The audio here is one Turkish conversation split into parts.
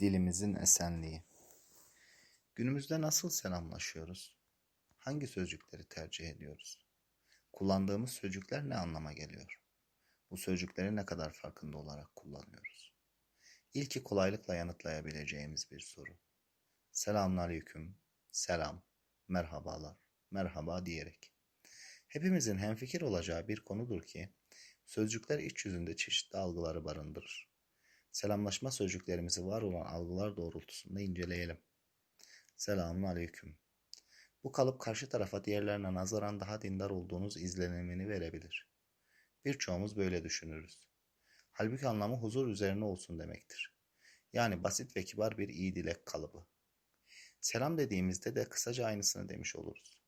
Dilimizin esenliği. Günümüzde nasıl selamlaşıyoruz? Hangi sözcükleri tercih ediyoruz? Kullandığımız sözcükler ne anlama geliyor? Bu sözcükleri ne kadar farkında olarak kullanıyoruz? İlki kolaylıkla yanıtlayabileceğimiz bir soru. Selamünaleyküm, selam, merhabalar, merhaba diyerek. Hepimizin hemfikir olacağı bir konudur ki, sözcükler iç yüzünde çeşitli algıları barındırır selamlaşma sözcüklerimizi var olan algılar doğrultusunda inceleyelim. Selamun aleyküm. Bu kalıp karşı tarafa diğerlerine nazaran daha dindar olduğunuz izlenimini verebilir. Birçoğumuz böyle düşünürüz. Halbuki anlamı huzur üzerine olsun demektir. Yani basit ve kibar bir iyi dilek kalıbı. Selam dediğimizde de kısaca aynısını demiş oluruz.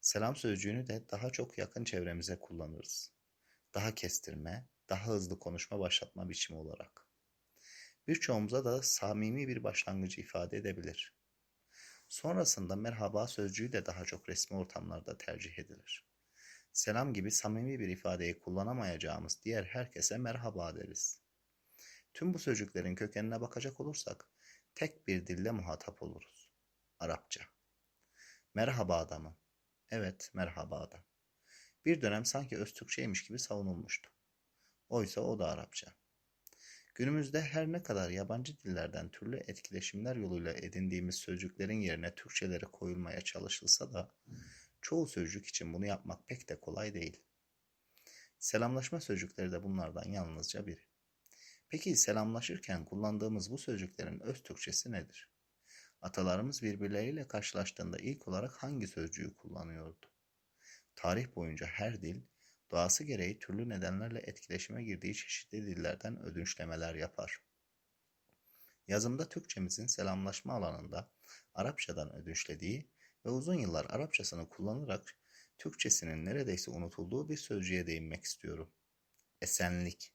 Selam sözcüğünü de daha çok yakın çevremize kullanırız. Daha kestirme, daha hızlı konuşma başlatma biçimi olarak birçoğumuza da samimi bir başlangıcı ifade edebilir. Sonrasında merhaba sözcüğü de daha çok resmi ortamlarda tercih edilir. Selam gibi samimi bir ifadeyi kullanamayacağımız diğer herkese merhaba deriz. Tüm bu sözcüklerin kökenine bakacak olursak tek bir dille muhatap oluruz. Arapça. Merhaba adamı. Evet, merhaba adam. Bir dönem sanki Öztürkçeymiş gibi savunulmuştu. Oysa o da Arapça. Günümüzde her ne kadar yabancı dillerden türlü etkileşimler yoluyla edindiğimiz sözcüklerin yerine Türkçeleri koyulmaya çalışılsa da çoğu sözcük için bunu yapmak pek de kolay değil. Selamlaşma sözcükleri de bunlardan yalnızca biri. Peki selamlaşırken kullandığımız bu sözcüklerin öz Türkçesi nedir? Atalarımız birbirleriyle karşılaştığında ilk olarak hangi sözcüğü kullanıyordu? Tarih boyunca her dil doğası gereği türlü nedenlerle etkileşime girdiği çeşitli dillerden ödünçlemeler yapar. Yazımda Türkçemizin selamlaşma alanında Arapçadan ödünçlediği ve uzun yıllar Arapçasını kullanarak Türkçesinin neredeyse unutulduğu bir sözcüğe değinmek istiyorum. Esenlik.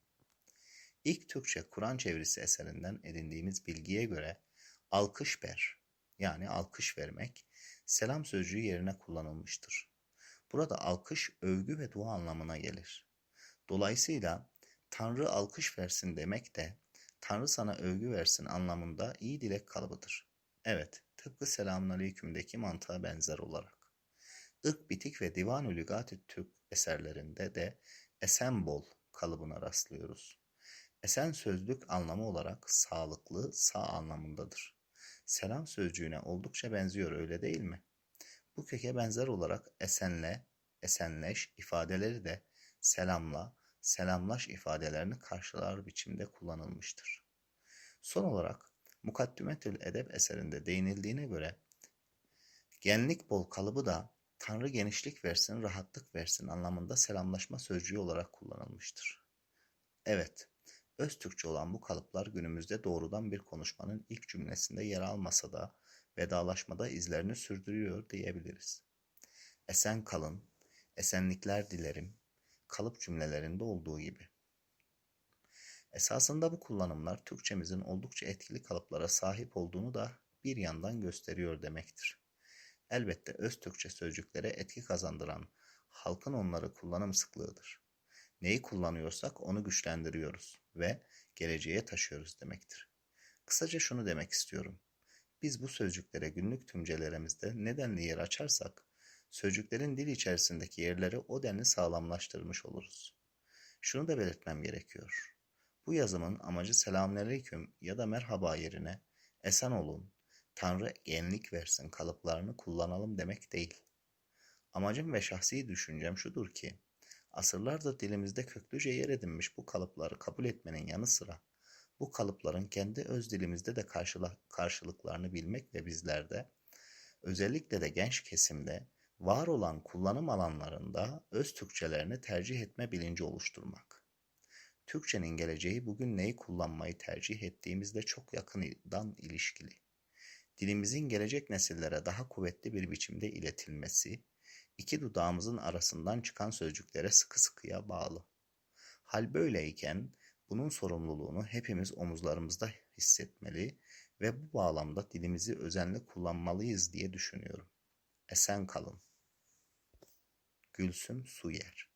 İlk Türkçe Kur'an çevirisi eserinden edindiğimiz bilgiye göre alkış ver yani alkış vermek selam sözcüğü yerine kullanılmıştır. Burada alkış övgü ve dua anlamına gelir. Dolayısıyla Tanrı alkış versin demek de Tanrı sana övgü versin anlamında iyi dilek kalıbıdır. Evet, tıpkı Selamünaleyküm'deki mantığa benzer olarak. Irk Bitik ve Divan-ı Lügat-ı Türk eserlerinde de esen bol kalıbına rastlıyoruz. Esen sözlük anlamı olarak sağlıklı, sağ anlamındadır. Selam sözcüğüne oldukça benziyor öyle değil mi? Bu köke benzer olarak esenle, esenleş ifadeleri de selamla, selamlaş ifadelerini karşılar biçimde kullanılmıştır. Son olarak Mukaddimetül Edeb eserinde değinildiğine göre genlik bol kalıbı da Tanrı genişlik versin, rahatlık versin anlamında selamlaşma sözcüğü olarak kullanılmıştır. Evet, öz Türkçe olan bu kalıplar günümüzde doğrudan bir konuşmanın ilk cümlesinde yer almasa da vedalaşmada izlerini sürdürüyor diyebiliriz. Esen kalın, esenlikler dilerim, kalıp cümlelerinde olduğu gibi. Esasında bu kullanımlar Türkçemizin oldukça etkili kalıplara sahip olduğunu da bir yandan gösteriyor demektir. Elbette öz Türkçe sözcüklere etki kazandıran halkın onları kullanım sıklığıdır. Neyi kullanıyorsak onu güçlendiriyoruz ve geleceğe taşıyoruz demektir. Kısaca şunu demek istiyorum. Biz bu sözcüklere günlük tümcelerimizde nedenli yer açarsak, sözcüklerin dil içerisindeki yerleri o denli sağlamlaştırmış oluruz. Şunu da belirtmem gerekiyor. Bu yazımın amacı selamünaleyküm ya da merhaba yerine esen olun, Tanrı genlik versin kalıplarını kullanalım demek değil. Amacım ve şahsi düşüncem şudur ki, asırlardır dilimizde köklüce yer edinmiş bu kalıpları kabul etmenin yanı sıra, bu kalıpların kendi öz dilimizde de karşılıklarını bilmek ve bizlerde, özellikle de genç kesimde var olan kullanım alanlarında öz Türkçelerini tercih etme bilinci oluşturmak. Türkçenin geleceği bugün neyi kullanmayı tercih ettiğimizde çok yakından ilişkili. Dilimizin gelecek nesillere daha kuvvetli bir biçimde iletilmesi, iki dudağımızın arasından çıkan sözcüklere sıkı sıkıya bağlı. Hal böyleyken bunun sorumluluğunu hepimiz omuzlarımızda hissetmeli ve bu bağlamda dilimizi özenle kullanmalıyız diye düşünüyorum. Esen kalın. Gülsüm Suyer